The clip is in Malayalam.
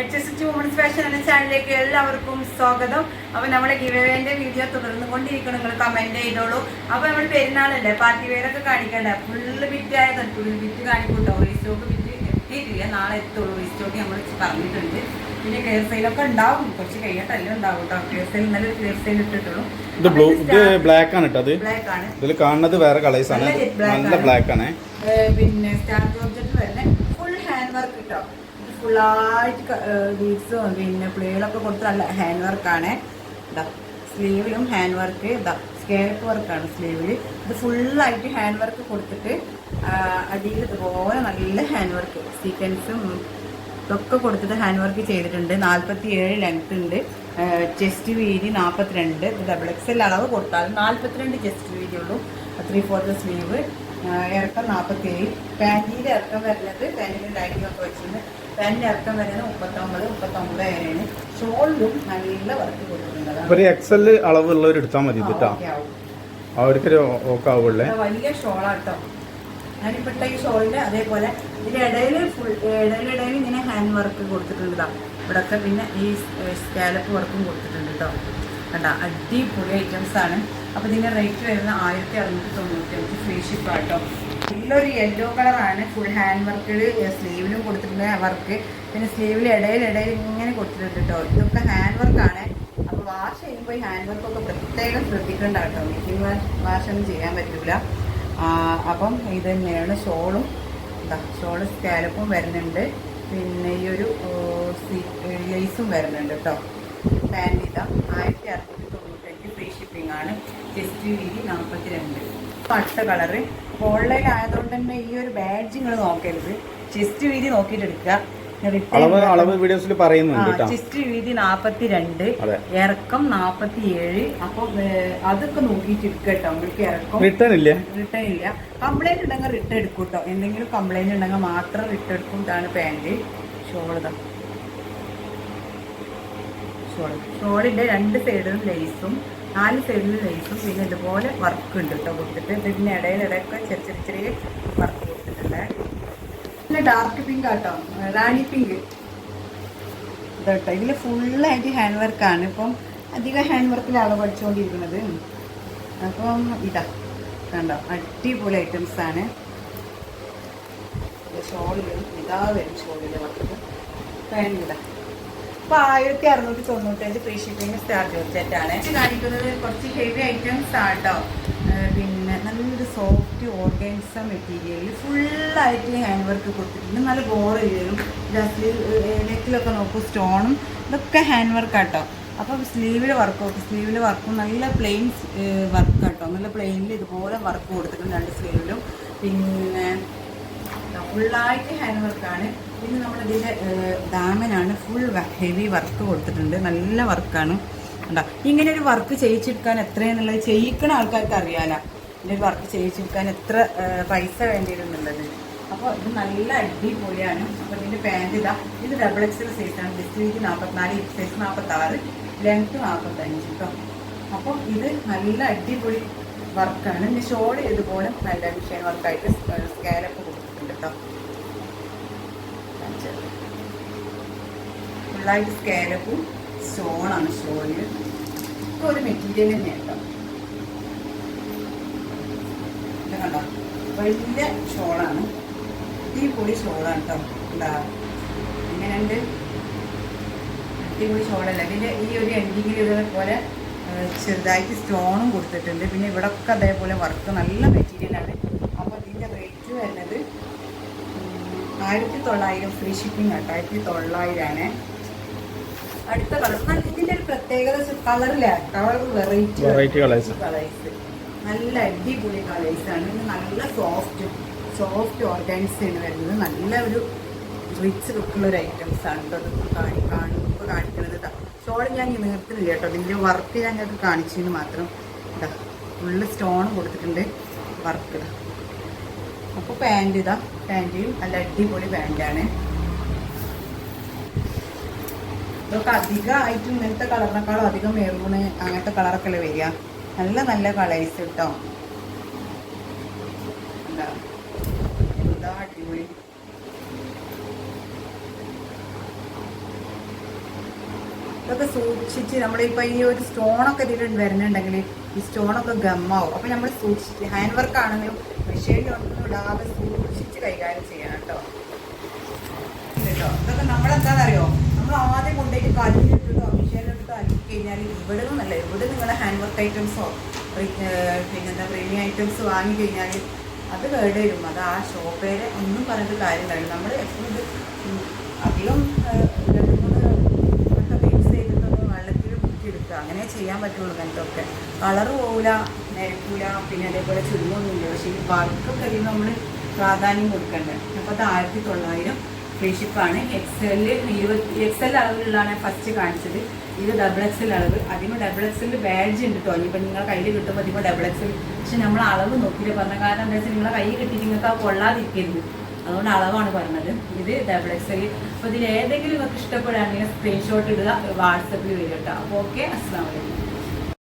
H S H women's fashion എന്ന ചാനലിലേക്ക് എല്ലാവർക്കും സ്വാഗതം. അപ്പൊ നമ്മുടെ ഗിവേന്റെ വീഡിയോ തുടർന്ന് കൊണ്ടിരിക്കണം നിങ്ങൾ കമന്റ് ചെയ്തോളൂ. അപ്പൊ നമ്മൾ പെരുന്നാളല്ലേ? പാർട്ടി വെയറൊക്കെ കാണിക്കണ്ടേ? ഫുള്ള് ബിറ്റ് ആയത്. ഫുൾ ബിറ്റ് കാണിക്കൂട്ടോ. റീസ്റ്റോക്ക് ബിറ്റ് എത്തിയിട്ടില്ല നാളെ എത്തുള്ളൂ. റീസ്റ്റോക്ക് നമ്മൾ പറഞ്ഞിട്ടുണ്ട്. പിന്നെ കെയർ സെയിലൊക്കെ ഉണ്ടാവും. കുറച്ച് കഴിഞ്ഞിട്ടല്ലേ ഉണ്ടാവും കേട്ടോ കെയർ സെയിൽ ഇന്നലെ കെയർ സെയിൽ ഇട്ടിട്ടുള്ളൂ. ഇത് ബ്ലൂ ഇത് ബ്ലാക്ക് ആണ് കേട്ടോ ബ്ലാക്ക് ആണ്. ഇതിൽ കാണുന്നത് വേറെ കളേഴ്സ് ആണ്. നല്ല. ബ്ലാക്ക് ആണ്. പിന്നെ സ്റ്റാർ ജോർജറ്റ് വരുന്നത് ഫുൾ ഹാൻഡ് വർക്ക് കിട്ടോ ഫുള്ളായിട്ട് ബീഡ്സും പിന്നെ പ്ലേകളൊക്കെ കൊടുത്ത് നല്ല ഹാൻഡ് വർക്കാണ് സ്ലീവിലും ഹാൻഡ് വർക്ക് സ്കേപ്പ് വർക്കാണ് സ്ലീവിൽ ഇത് ഫുള്ളായിട്ട് ഹാൻഡ് വർക്ക് കൊടുത്തിട്ട് അടിയിൽ ഇതുപോലെ നല്ല ഹാൻഡ് വർക്ക് സീക്വൻസും ഇതൊക്കെ കൊടുത്തിട്ട് ഹാൻഡ് വർക്ക് ചെയ്തിട്ടുണ്ട്. നാൽപ്പത്തി ഏഴ് ലെങ്ത് ഉണ്ട് ചെസ്റ്റ് വീതി നാൽപ്പത്തിരണ്ട് ഡബിൾ എക്സ് എൽ അളവ് കൊടുത്താലും നാൽപ്പത്തിരണ്ട് ചെസ്റ്റ് വീതി ഉള്ളൂ ത്രീ ഫോർത്ത് സ്ലീവ് ഇറക്കം നാൽപ്പത്തി ഏഴ് പാന്റിന്റെ ഇറക്കം വരുന്നത് പാന്റിന്റെ ലൈനിങ് ഒക്കെ വെച്ചിട്ടുണ്ട്. പാന്റിന്റെ ഇറക്കം വരുന്നത് മുപ്പത്തൊമ്പത് മുപ്പത്തൊമ്പത് വരെയാണ് ഷോളിലും നല്ല വർക്ക് കൊടുക്കുന്നത് ഒരു എക്സൽ അളവുള്ളവർ എടുത്താൽ മതി കേട്ടോ അവർക്കൊരു ഓക്കെ ആവുള്ളേ ഇത് വലിയ ഷോളാട്ടോ ഞാനിപ്പെട്ട ഈ ഷോളിന് അതേപോലെ ഇതിന്റെ ഇടയിൽ ഫുൾ ഇടയിലിടയിൽ ഇങ്ങനെ ഹാൻഡ് വർക്ക് കൊടുത്തിട്ടുണ്ട് ഇവിടെയൊക്കെ പിന്നെ ഈ സ്കാലപ്പ് വർക്കും കൊടുത്തിട്ടുണ്ട് കേട്ടോ. കണ്ട അടിപൊളി ഐറ്റംസ് ആണ് അപ്പൊ ഇതിന്റെ റേറ്റ് വരുന്നത് ആയിരത്തി അറുന്നൂറ്റി തൊണ്ണൂറ്റി അഞ്ച് ഫ്രീ ഷിപ്പ് ആട്ടോ നല്ലൊരു യെല്ലോ കളറാണ് ഫുൾ ഹാൻഡ് വർക്കിൽ സ്ലീവിലും കൊടുത്തിട്ടുണ്ട് വർക്ക് പിന്നെ സ്ലീവിൽ ഇടയിൽ ഇടയിൽ ഇങ്ങനെ കൊടുത്തിട്ടുണ്ട് കേട്ടോ ഇതൊക്കെ ഹാൻഡ് വർക്കാണ് അപ്പോൾ വാഷ് ചെയ്യുമ്പോൾ ഈ ഹാൻഡ് വർക്കൊക്കെ പ്രത്യേകം ശ്രദ്ധിക്കേണ്ട കേട്ടോ മെഷീൻ വാഷ് ഒന്നും ചെയ്യാൻ പറ്റില്ല അപ്പം ഇത് തന്നെയാണ് ഷോളും. എന്താ ഷോൾ സ്കാലപ്പും വരുന്നുണ്ട്. പിന്നെ ഈ ഒരു ലേസും വരുന്നുണ്ട് കേട്ടോ പാന്റ് ഇതാ. ആയിരത്തി അറുന്നൂറ്റി തൊണ്ണൂറ്റഞ്ച് ആണ്. ചെസ്റ്റ് വീതി നാൽപ്പത്തി രണ്ട് അടുത്ത കളറ്. ഓൺലൈൻ ആയതുകൊണ്ട് തന്നെ ഈ ഒരു ബാഡ്ജ് നിങ്ങൾ നോക്കരുത്. ചെസ്റ്റ് വീതി നോക്കിയിട്ട് എടുക്കുക വീഡിയോസിൽ പറയുന്നുണ്ട് കേട്ടോ ചെസ്റ്റ് വീതി നാപ്പത്തി രണ്ട്. ഇറക്കം നാപ്പത്തി ഏഴ് അപ്പൊ അതൊക്കെ നോക്കിയിട്ട് എടുക്കട്ടോ നമ്മൾക്ക് ഇറക്കം റിട്ടേൺ ഇല്ല? റിട്ടേൺ ഇല്ല. കംപ്ലൈന്റ് ഉണ്ടെങ്കിൽ റിട്ടേൺ എടുക്കും കേട്ടോ എന്തെങ്കിലും കംപ്ലൈന്റ് ഉണ്ടെങ്കിൽ മാത്രം റിട്ടേൺ എടുക്കും. ഇതാണ് പാന്റ് ഷോൾ ഷോളിന്റെ രണ്ട് സൈഡിലും ലേസും നാല് സൈഡിൽ ലേസും പിന്നെ ഇതുപോലെ വർക്ക് ഉണ്ട് കേട്ടോ കൊടുത്തിട്ട്. ഇതിന്റെ ഇടയിലിടയ്ക്ക് ചെറിയ ചെറിയ ചെറിയ വർക്ക് കൊടുത്തിട്ടുണ്ട്. പിന്നെ ഡാർക്ക് പിങ്ക് ആട്ടോ. റാണി പിങ്ക് ഇതോട്ടോ. ഇതിൽ ഫുള്ളായിട്ട് ഹാൻഡ് വർക്കാണ് ഇപ്പം അധികം ഹാൻഡ് വർക്കിലാണ് പഠിച്ചുകൊണ്ടിരിക്കുന്നത് അപ്പം ഇതാ. കണ്ടോ? അടിപൊളി ഐറ്റംസ് ആണ്. ഷോളിലും ഇതാ വരും ഷോളിലെ വർക്ക് ഫാൻ ഇതാ. ഇപ്പൊ ആയിരത്തി അറുന്നൂറ്റി തൊണ്ണൂറ്റഞ്ച് ഫ്രീ ഷിപ്പിംഗ് സ്റ്റാർട്ട് ജോർജറ്റ് ആണ് കാണിക്കുന്നത് കുറച്ച് ഹെവി ഐറ്റംസ് ആട്ടോ. പിന്നെ നല്ലൊരു സോഫ്റ്റ് ഓർഗൻസ മെറ്റീരിയൽ ഫുള്ളായിട്ട് ഹാൻഡ് വർക്ക് കൊടുത്തിട്ടുണ്ട്. നല്ല ബോർ ചെയ്യും നെക്കിലൊക്കെ നോക്കും സ്റ്റോണും ഇതൊക്കെ ഹാൻഡ് വർക്ക് ആട്ടോ. അപ്പം സ്ലീവിൽ വർക്ക് കൊടുക്കും സ്ലീവിൽ വർക്കും നല്ല പ്ലെയിൻ വർക്ക് കേട്ടോ നല്ല പ്ലെയിനിൽ ഇതുപോലെ വർക്ക് കൊടുത്തിട്ടുണ്ട് രണ്ട് സ്ലീവിലും പിന്നെ ഫുള്ളായിട്ട് ഹാൻഡ് വർക്കാണ് പിന്നെ നമ്മളിതിന്റെ ദാമനാണ് ഫുൾ ഹെവി വർക്ക് കൊടുത്തിട്ടുണ്ട്. നല്ല വർക്കാണ് ഉണ്ടാ ഇങ്ങനെ ഒരു വർക്ക് ചെയ്യിച്ചെടുക്കാൻ എത്രയെന്നുള്ളത് ചെയ്യിക്കണ ആൾക്കാർക്ക് അറിയാലോ. ഇതിന്റെ ഒരു വർക്ക് ചെയ്യിച്ചെടുക്കാൻ എത്ര പൈസ പൈസ വേണ്ടിയിരുന്നുള്ളത്. അപ്പോൾ ഇത് നല്ല അടിപൊളിയാണ്. അപ്പോൾ ഇതിന്റെ പാന്റ് ഇതാ. ഇത് ഡബിൾ എക്സൽ സൈസാണ് ഡിസ്റ്റിക്ക് നാൽപ്പത്തിനാല് സൈസ് നാൽപ്പത്താറ് ലെങ്ത്ത് നാൽപ്പത്തഞ്ച് കേട്ടോ അപ്പോൾ ഇത് നല്ല അടിപൊളി വർക്കാണ് ഇത് ഷോൾ ഇതുപോലെ നല്ല ഡിസൈൻ വർക്കായിട്ട് സ്കാലപ്പ് കൊടുത്തിട്ടുണ്ട് കേട്ടോ ഫുള്ളായിട്ട് സ്കാലപ്പും സ്റ്റോണാണ് സ്റ്റോണിൽ ഇപ്പൊ ഒരു മെറ്റീരിയൽ തന്നെ കേട്ടോ. കണ്ടോ? വലിയ ഷോളാണ്. അടിപൊളി ഷോളാണ് കേട്ടോ. എന്താ? എങ്ങനെയുണ്ട്? അടിപൊളി ഷോളല്ല? ഇതിന്റെ ഈ ഒരു എൻഡിങ്ങിൽ ഇതേപോലെ ചെറുതായിട്ട് സ്റ്റോണും കൊടുത്തിട്ടുണ്ട്. പിന്നെ ഇവിടെ ഒക്കെ അതേപോലെ വർക്ക് നല്ല മെറ്റീരിയലാണ്. അപ്പോൾ ഇതിന്റെ റേറ്റ് വരുന്നത്. ഉം, ആയിരത്തി തൊള്ളായിരം ഫ്രീ ഷിപ്പിംഗ് ആട്ടോ. ആയിരത്തി തൊള്ളായിരമാണ് അടുത്ത കളർ ഇതിന്റെ ഒരു പ്രത്യേകത കളറില്ല കളർ വെറൈറ്റി വെറൈറ്റി. കളേഴ്സ് നല്ല അടിപൊളി കളേഴ്സ് ആണ്. ഇത് നല്ല സോഫ്റ്റ് സോഫ്റ്റ് ഓർഗാനിക്സ് ആണ് വരുന്നത്. നല്ല ഒരു റിച്ച് ലുക്കുള്ള ഒരു ഐറ്റംസ് ആണ് കേട്ടോ. കാണി കാണുമ്പോൾ കാണിക്കുന്നത് ഷോൾ ഞാൻ ഈ നിർത്തുന്നില്ല കേട്ടോ. ഇതിന്റെ വർക്ക് ഞാൻ ഞങ്ങൾക്ക് കാണിച്ചതിന് മാത്രം ഫുള്ള് സ്റ്റോൺ കൊടുത്തിട്ടുണ്ട് വർക്ക് അപ്പോൾ പാന്റ് ഇതാ. പാന്റും നല്ല അടിപൊളി പാന്റാണ് ഇതൊക്കെ അധികമായിട്ട് ഇങ്ങനത്തെ കളറിനേക്കാളും അധികം മെറൂണ് അങ്ങനത്തെ കളറൊക്കെ അല്ലേ വരിക. നല്ല നല്ല കളേഴ്സ് കേട്ടോ അടിപൊളി? ഇതൊക്കെ സൂക്ഷിച്ച് നമ്മളിപ്പോൾ ഈ ഒരു സ്റ്റോണൊക്കെ ഇതിൽ വരുന്നുണ്ടെങ്കിൽ ഈ സ്റ്റോണൊക്കെ ഗമ്മാവും. അപ്പോൾ നമ്മൾ സൂക്ഷിച്ച് ഹാൻഡ് വർക്ക് ആണെങ്കിലും മെഷീനിലൊന്നും ഇടാതെ സൂക്ഷിച്ച് കൈകാര്യം ചെയ്യണം കേട്ടോ. കേട്ടോ? ഇതൊക്കെ നമ്മളെന്താണെന്നറിയോ നമ്മൾ ആദ്യം കൊണ്ടുപോയിട്ട് കല്ലിട്ടിട്ടോ മെഷീനിലിട്ടോ അലക്കി കഴിഞ്ഞാൽ ഇവിടെ നിന്നല്ല ഇവിടെ നിങ്ങളെ ഹാൻഡ് വർക്ക് ഐറ്റംസോ പിന്നെന്താ പ്രീമിയം ഐറ്റംസ് വാങ്ങി കഴിഞ്ഞാൽ അത് കേട് വരും. അത് ആ ഷോപ്പേരെ ഒന്നും പറഞ്ഞിട്ട് കാര്യം കഴിയും നമ്മൾ എപ്പോഴും അധികം രണ്ട് മൂന്ന് വട്ടമൊക്കെ യൂസ് ചെയ്തിട്ടൊന്ന് വെള്ളത്തിൽ കുത്തിയെടുക്കുക. അങ്ങനെ ചെയ്യാൻ പറ്റുള്ളൂ. കളർ പോവില്ല നിരക്കൂല പിന്നെ അതേപോലെ ചുരുങ്ങൊന്നുമില്ല പക്ഷേ ഈ വർക്കൊക്കെ അതിന് നമ്മൾ പ്രാധാന്യം കൊടുക്കണ്ടേ? അപ്പോൾ അത് ആയിരത്തി തൊള്ളായിരം ഫ്രീഷിപ്പാണ് എക്സലിൽ ഇരുപത്തി എക്സൽ അളവിലുള്ളതാണ് ഫസ്റ്റ് കാണിച്ചത്. ഇത് ഡബിൾ എക്സൽ അളവ്. അതിന് ഡബിൾ എക്സലിൽ ബാഡ്ജ് ഉണ്ട് കേട്ടോ ഇനിയിപ്പോൾ നിങ്ങളുടെ കയ്യിൽ കിട്ടുമ്പോൾ അതിപ്പോൾ ഡബിൾ എക്സൽ പക്ഷെ നമ്മൾ അളവ് നോക്കിയിട്ട് പറഞ്ഞ കാരണം എന്താ വെച്ചാൽ നിങ്ങളെ കയ്യിൽ കിട്ടി നിങ്ങൾക്ക് ആ കൊള്ളാതിരിക്കരുത്. അതുകൊണ്ട് അളവാണ് പറഞ്ഞത്. ഇത് ഡബിൾ എക്സൽ അപ്പോൾ ഇതിൽ ഏതെങ്കിലും നിങ്ങൾക്ക് ഇഷ്ടപ്പെടുകയാണെങ്കിൽ സ്ക്രീൻഷോട്ട് ഇടുക വാട്സപ്പിൽ വരും കേട്ടോ അപ്പോൾ ഓക്കെ അസ്സാം വലൈക്കും